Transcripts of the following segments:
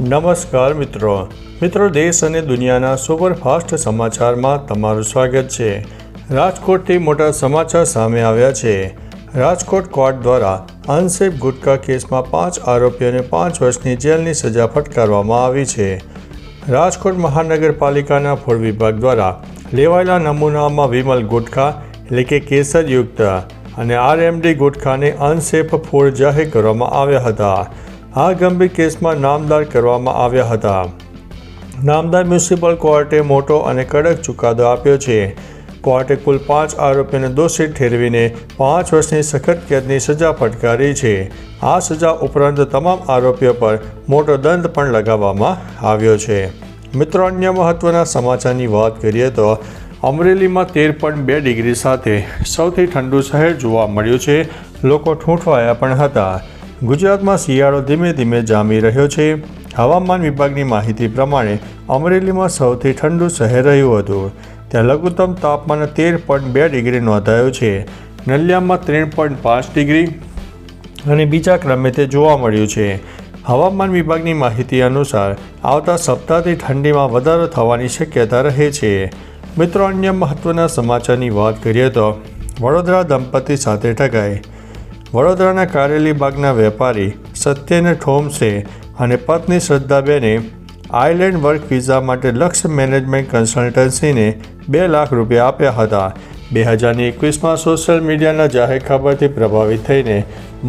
નમસ્કાર મિત્રો. મિત્રો, દેશ અને દુનિયાના સુપરફાસ્ટ સમાચારમાં તમારું સ્વાગત છે. રાજકોટથી મોટા સમાચાર સામે આવ્યા છે. રાજકોટ કોર્ટ દ્વારા અનસેફ ગુટખા કેસમાં પાંચ આરોપીઓને પાંચ વર્ષની જેલની સજા ફટકારવામાં આવી છે. રાજકોટ મહાનગરપાલિકાના ફૂડ વિભાગ દ્વારા લેવાયેલા નમૂનામાં વિમલ ગુટખા એટલે કે કેસરયુક્ત, અને આરએમડી ગુટખાને અનસેફ ફૂડ જાહેર કરવામાં આવ્યા હતા. આ ગંભીર કેસમાં નામદાર કરવામાં આવ્યા હતા. નામદાર મ્યુનિસિપલ કોર્ટે મોટો અને કડક ચુકાદો આપ્યો છે. કોર્ટે કુલ પાંચ આરોપીને દોષિત ઠેરવીને પાંચ વર્ષની સખત કેદની સજા ફટકારી છે. આ સજા ઉપરાંત તમામ આરોપીઓ પર મોટો દંડ પણ લગાવવામાં આવ્યો છે. મિત્રો, અન્ય મહત્વના સમાચારની વાત કરીએ તો અમરેલીમાં તેર પોઈન્ટ બે ડિગ્રી સાથે સૌથી ઠંડુ શહેર જોવા મળ્યું છે. લોકો ઠૂંઠવાયા પણ હતા. ગુજરાતમાં શિયાળો ધીમે ધીમે જામી રહ્યો છે. હવામાન વિભાગની માહિતી પ્રમાણે અમરેલીમાં સૌથી ઠંડુ શહેર રહ્યું હતું. ત્યાં લઘુત્તમ તાપમાન તેર પોઈન્ટ બે ડિગ્રી નોંધાયું છે. નલિયામાં ત્રણ પોઈન્ટ પાંચ ડિગ્રી અને બીજા ક્રમે તે જોવા મળ્યું છે. હવામાન વિભાગની માહિતી અનુસાર આવતા સપ્તાહથી ઠંડીમાં વધારો થવાની શક્યતા રહે છે. મિત્રો, અન્ય મહત્ત્વના સમાચારની વાત કરીએ તો વડોદરા દંપતી સાથે ઠગાઈ. વડોદરાના કારેલી બાગના વેપારી સત્યને ઠોમસે અને પત્ની શ્રદ્ધાબેને આઇલેન્ડ વર્ક વિઝા માટે લક્ષ્ય મેનેજમેન્ટ કન્સલ્ટન્સીને બે લાખ રૂપિયા આપ્યા હતા. બે હજારની એકવીસમાં સોશિયલ મીડિયાના જાહેર ખબરથી પ્રભાવિત થઈને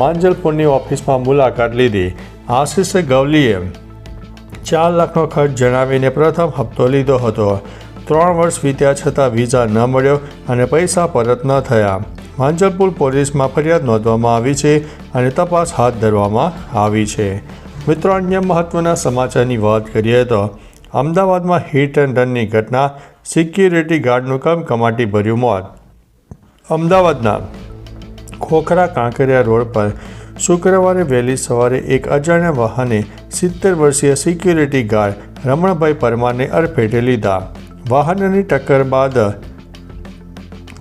માંજલપુરની ઓફિસમાં મુલાકાત લીધી. આશિષ ગવલીએ ચાર લાખનો ખર્ચ જણાવીને પ્રથમ હપ્તો લીધો હતો. ત્રણ વર્ષ વીત્યા છતાં વિઝા ન મળ્યો અને પૈસા પરત ન થયા. માંજલપુર પોલીસમાં ફરિયાદ નોંધવામાં આવી છે અને તપાસ હાથ ધરવામાં આવી છે. મિત્રો, અન્ય મહત્ત્વના સમાચારની વાત કરીએ તો અમદાવાદમાં હિટ એન્ડ રનની ઘટના, સિક્યુરિટી ગાર્ડનું કમકમાટી ભર્યું મોત. અમદાવાદના ખોખરા કાંકરિયા રોડ પર શુક્રવારે વહેલી સવારે એક અજાણ્યા વાહને સિત્તેર વર્ષીય સિક્યુરિટી ગાર્ડ રમણભાઈ પરમારને અડફેટે લીધા. વાહનની ટક્કર બાદ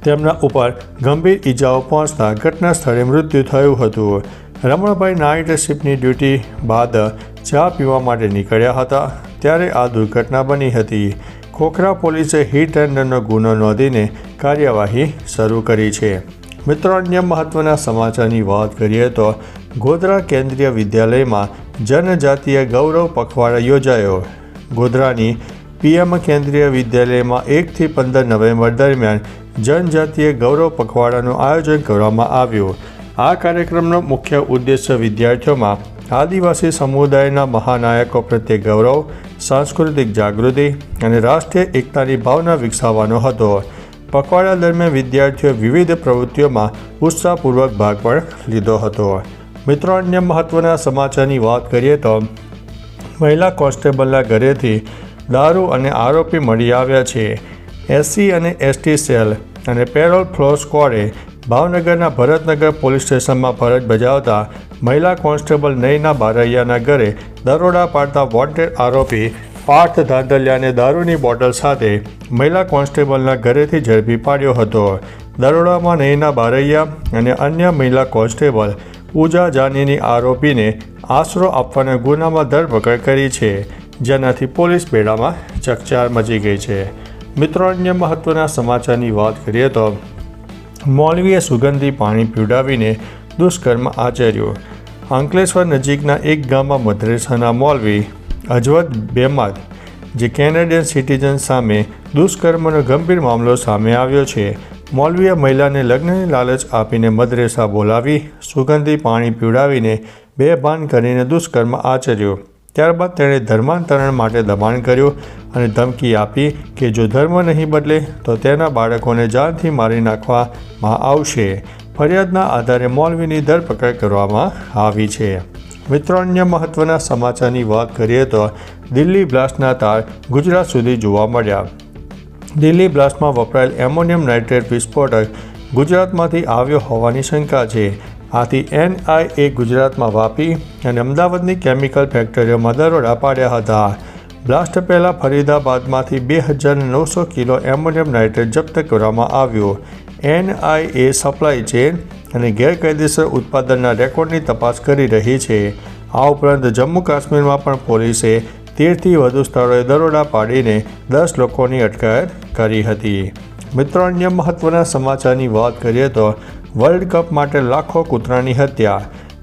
તેમના ઉપર ગંભીર ઈજાઓ પહોંચતા ઘટના સ્થળે મૃત્યુ થયું હતું. રમણભાઈ નાઇટ શિફ્ટની ડ્યુટી બાદ ચા પીવા માટે નીકળ્યા હતા, ત્યારે આ દુર્ઘટના બની હતી. ખોખરા પોલીસે હિટ એન્ડ ગુનો નોંધીને કાર્યવાહી શરૂ કરી છે. મિત્રો, અન્ય મહત્ત્વના સમાચારની વાત કરીએ તો ગોધરા કેન્દ્રીય વિદ્યાલયમાં જનજાતીય ગૌરવ પખવાડા યોજાયો. ગોધરાની પીએમ કેન્દ્રીય વિદ્યાલયમાં એકથી પંદર નવેમ્બર દરમિયાન જનજાતીય ગૌરવ પખવાડાનું આયોજન કરવામાં આવ્યું. આ કાર્યક્રમનો મુખ્ય ઉદ્દેશ્ય વિદ્યાર્થીઓમાં આદિવાસી સમુદાયના મહાનાયકો પ્રત્યે ગૌરવ, સાંસ્કૃતિક જાગૃતિ અને રાષ્ટ્રીય એકતાની ભાવના વિકસાવવાનો હતો. પખવાડા દરમિયાન વિદ્યાર્થીઓ વિવિધ પ્રવૃત્તિઓમાં ઉત્સાહપૂર્વક ભાગ પણ લીધો હતો. મિત્રો, અન્ય મહત્ત્વના સમાચારની વાત કરીએ તો, મહિલા કોન્સ્ટેબલના ઘરેથી દારૂ અને આરોપી મળી આવ્યા છે. એસસી અને એસટી સેલ અને પેરોલ ફ્લો સ્કોડે ભાવનગરના ભરતનગર પોલીસ સ્ટેશનમાં ફરજ બજાવતા મહિલા કોન્સ્ટેબલ નયના બારૈયાના ઘરે દરોડા પાડતા વોન્ટેડ આરોપી પાર્થ ધાંધલિયાને દારૂની બોટલ સાથે મહિલા કોન્સ્ટેબલના ઘરેથી ઝડપી પાડ્યો હતો. દરોડામાં નયના બારૈયા અને અન્ય મહિલા કોન્સ્ટેબલ પૂજા જાનીની આરોપીને આશરો આપવાના ગુનામાં ધરપકડ કરી છે, જેનાથી પોલીસ બેડામાં ચકચાર મચી ગઈ છે. મિત્રો અન્ય મહત્ત્વના સમાચારની વાત કરીએ તો મૌલવીએ સુગંધી પાણી પીવડાવીને દુષ્કર્મ આચર્યો. અંકલેશ્વર નજીકના એક ગામમાં મદ્રેસાના મૌલવી અજવત બેમાદ, જે કેનેડિયન સિટીઝન સામે દુષ્કર્મનો ગંભીર મામલો સામે આવ્યો છે. મૌલવીએ મહિલાને લગ્નની લાલચ આપીને મદ્રેસા બોલાવી સુગંધી પાણી પીવડાવીને બેભાન કરીને દુષ્કર્મ આચર્યું. ત્યારબાદ તેણે ધર્માંતરણ માટે દબાણ કર્યું અને ધમકી આપી કે જો ધર્મ નહીં બદલે, તો તેના બાળકોને જાનથી મારી નાખવામાં આવશે. ફરિયાદના આધારે મોલવીની ધરપકડ કરવામાં આવી છે. મિત્રો, અન્ય મહત્ત્વના સમાચારની વાત કરીએ તો દિલ્હી બ્લાસ્ટના તાર ગુજરાત સુધી જોવા મળ્યા. દિલ્હી બ્લાસ્ટમાં વપરાયેલ એમોનિયમ નાઇટ્રેટ વિસ્ફોટક ગુજરાતમાંથી આવ્યો હોવાની શંકા છે. આથી એનઆઈએ ગુજરાતમાં વાપી અને અમદાવાદની કેમિકલ ફેક્ટરીઓમાં દરોડા પાડ્યા હતા. બ્લાસ્ટ પહેલાં ફરીદાબાદમાંથી બે હજાર નવસો કિલો એમોનિયમ નાઇટ્રેટ જપ્ત કરવામાં આવ્યું. એનઆઈએ સપ્લાય ચેન અને ગેરકાયદેસર ઉત્પાદનના રેકોર્ડની તપાસ કરી રહી છે. આ ઉપરાંત જમ્મુ કાશ્મીરમાં પણ પોલીસે તેરથી વધુ સ્થળોએ દરોડા પાડીને દસ લોકોની અટકાયત કરી હતી. મિત્રો, અન્ય મહત્વના સમાચારની વાત કરીએ તો વર્લ્ડ કપ માટે લાખો કૂતરાની હત્યા.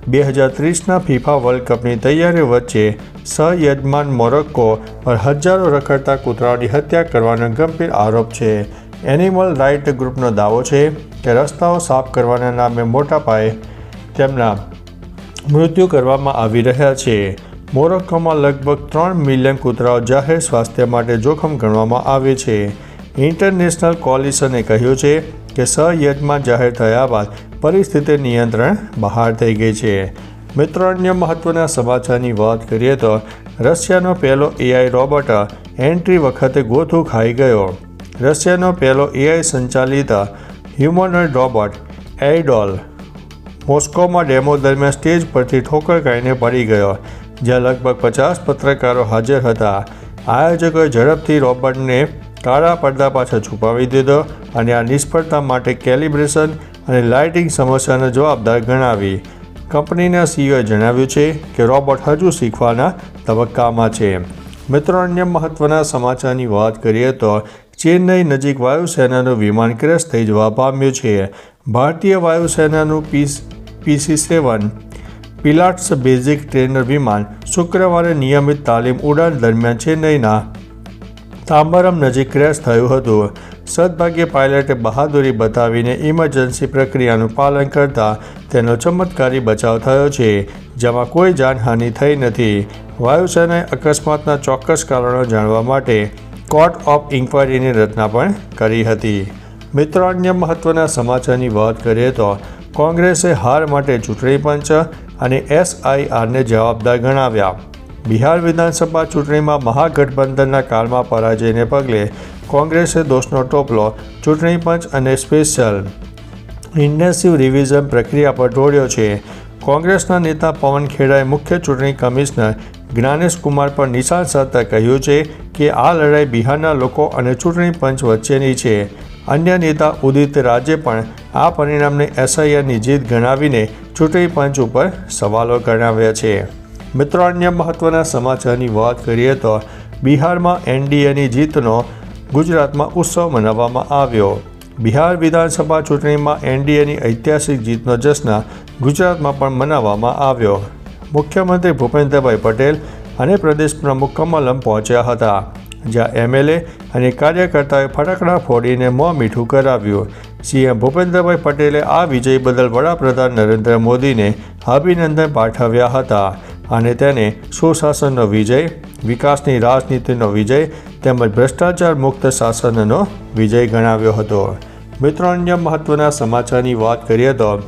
બે હજાર ત્રીસના ફિફા વર્લ્ડ કપની તૈયારી વચ્ચે સહયજમાન મોરક્કો પર હજારો રખડતા કૂતરાઓની હત્યા કરવાનો ગંભીર આરોપ છે. એનિમલ રાઇટ ગ્રુપનો દાવો છે કે રસ્તાઓ સાફ કરવાના નામે મોટા પાયે તેમના મૃત્યુ કરવામાં આવી રહ્યા છે. મોરોક્કોમાં લગભગ ત્રણ મિલિયન કૂતરાઓ જાહેર સ્વાસ્થ્ય માટે જોખમ ગણવામાં આવે છે. ઇન્ટરનેશનલ કોલિશને કહ્યું છે કે સહયજમાન જાહેર થયા બાદ પરિસ્થિતિ નિયંત્રણ બહાર થઈ ગઈ છે. મિત્રો, અન્ય મહત્વના સમાચારની વાત કરીએ તો રશિયાનો પહેલો એઆઈ રોબોટ એન્ટ્રી વખતે ગોથું ખાઈ ગયો. રશિયાનો પહેલો એઆઈ સંચાલિત હ્યુમનોઇડ રોબોટ એઇડોલ મોસ્કોમાં ડેમો દરમિયાન સ્ટેજ પરથી ઠોકર ખાઈને પડી ગયો, જ્યાં લગભગ પચાસ પત્રકારો હાજર હતા. આયોજકોએ ઝડપથી રોબોટને કાળા પડદા પાછળ છુપાવી દીધો અને આ નિષ્ફળતા માટે કેલિબ્રેશન અને લાઇટિંગ સમસ્યાને જવાબદાર ગણાવી. કંપનીના સીઈઓએ જણાવ્યું છે કે રોબોટ હજુ શીખવાના તબક્કામાં છે. મિત્રો, અન્ય મહત્વના સમાચારની વાત કરીએ તો ચેન્નઈ નજીક વાયુસેનાનું વિમાન ક્રેશ થઈ જવા પામ્યું છે. ભારતીય વાયુસેનાનું piece PC seven Pilatus basic trainer વિમાન શુક્રવારે નિયમિત તાલીમ ઉડાન દરમિયાન ચેન્નઈના તાંબરમ નજીક ક્રેશ થયું હતું. સદભાગ્યે પાયલટે બહાદુરી બતાવીને ઇમરજન્સી પ્રક્રિયાનું પાલન કરતા તેનો ચમત્કારી બચાવ થયો છે, જેમાં કોઈ જાનહાનિ થઈ નથી. વાયુસેનાએ અકસ્માતના ચોક્કસ કારણો જાણવા માટે કોર્ટ ઓફ ઇન્ક્વાયરીની રચના પણ કરી હતી. મિત્રો, અન્ય મહત્વના સમાચારની વાત કરીએ તો કોંગ્રેસે હાર માટે ચૂંટણી પંચ અને એસઆઈઆરને જવાબદાર ગણાવ્યા. બિહાર વિધાનસભા ચૂંટણીમાં મહાગઠબંધનના કાળમાં પરાજયને પગલે કોંગ્રેસે દોષનો ટોપલો, ચૂંટણી પંચ અને સ્પેશિયલ ઇન્ટેન્સિવ રિવિઝન પ્રક્રિયા પર ઢોળ્યો છે. કોંગ્રેસના નેતા પવન ખેડાએ મુખ્ય ચૂંટણી કમિશનર જ્ઞાનેશ કુમાર પર નિશાન સાધતા કહ્યું છે કે આ લડાઈ બિહારના લોકો અને ચૂંટણી પંચ વચ્ચેની છે. અન્ય નેતા ઉદિત રાજે પણ આ પરિણામને એસઆઈઆરની જીત ગણાવીને ચૂંટણી પંચ ઉપર સવાલો ગણાવ્યા છે. મિત્રો, અન્ય મહત્વના સમાચારની વાત કરીએ તો બિહારમાં એનડીએની જીતનો ગુજરાતમાં ઉત્સવ મનાવવામાં આવ્યો. બિહાર વિધાનસભા ચૂંટણીમાં એનડીએની ઐતિહાસિક જીતનો જશ્ન ગુજરાતમાં પણ મનાવવામાં આવ્યો. મુખ્યમંત્રી ભૂપેન્દ્રભાઈ પટેલ અને પ્રદેશ પ્રમુખ કમલમ પહોંચ્યા હતા, જ્યાં એમએલએ અને કાર્યકર્તાઓએ ફટાકડા ફોડીને મોં મીઠું કરાવ્યું. સીએમ ભૂપેન્દ્રભાઈ પટેલે આ વિજય બદલ વડાપ્રધાન નરેન્દ્ર મોદીને અભિનંદન પાઠવ્યા હતા. અને તેને સુશાસનનો વિજય, વિકાસની રાજનીતિનો વિજય તેમજ ભ્રષ્ટાચાર મુક્ત શાસનનો વિજય ગણાવ્યો હતો. મિત્રો, અન્ય મહત્વના સમાચારની વાત કરીએ તો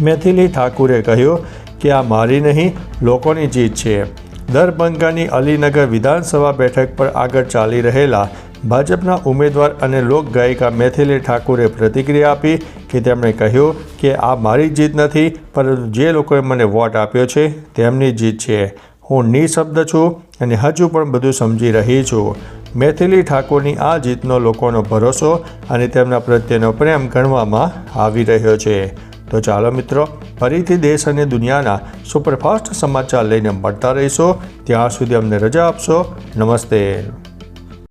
મેથિલી ઠાકુરે કહ્યું કે આ મારી નહીં, લોકોની જીત છે. દરભંગાની અલીનગર વિધાનસભા બેઠક પર આગળ ચાલી રહેલા ભાજપના ઉમેદવાર અને લોકગાયિકા મેથિલી ઠાકુરે પ્રતિક્રિયા આપી કે તેમણે કહ્યું કે આ મારી જીત નથી, પરંતુ જે લોકોએ મને વોટ આપ્યો છે, તેમની જીત છે. હું નિશબ્દ છું અને હજુ પણ બધું સમજી રહી છું. મેથિલી ઠાકોરની આ જીતનો લોકોનો ભરોસો અને તેમના પ્રત્યેનો પ્રેમ ગણવામાં આવી રહ્યો છે. તો ચાલો મિત્રો, ફરીથી દેશ અને દુનિયાના સુપરફાસ્ટ સમાચાર લઈને મળતા રહીશો. ત્યાં સુધી અમને રજા આપશો. નમસ્તે.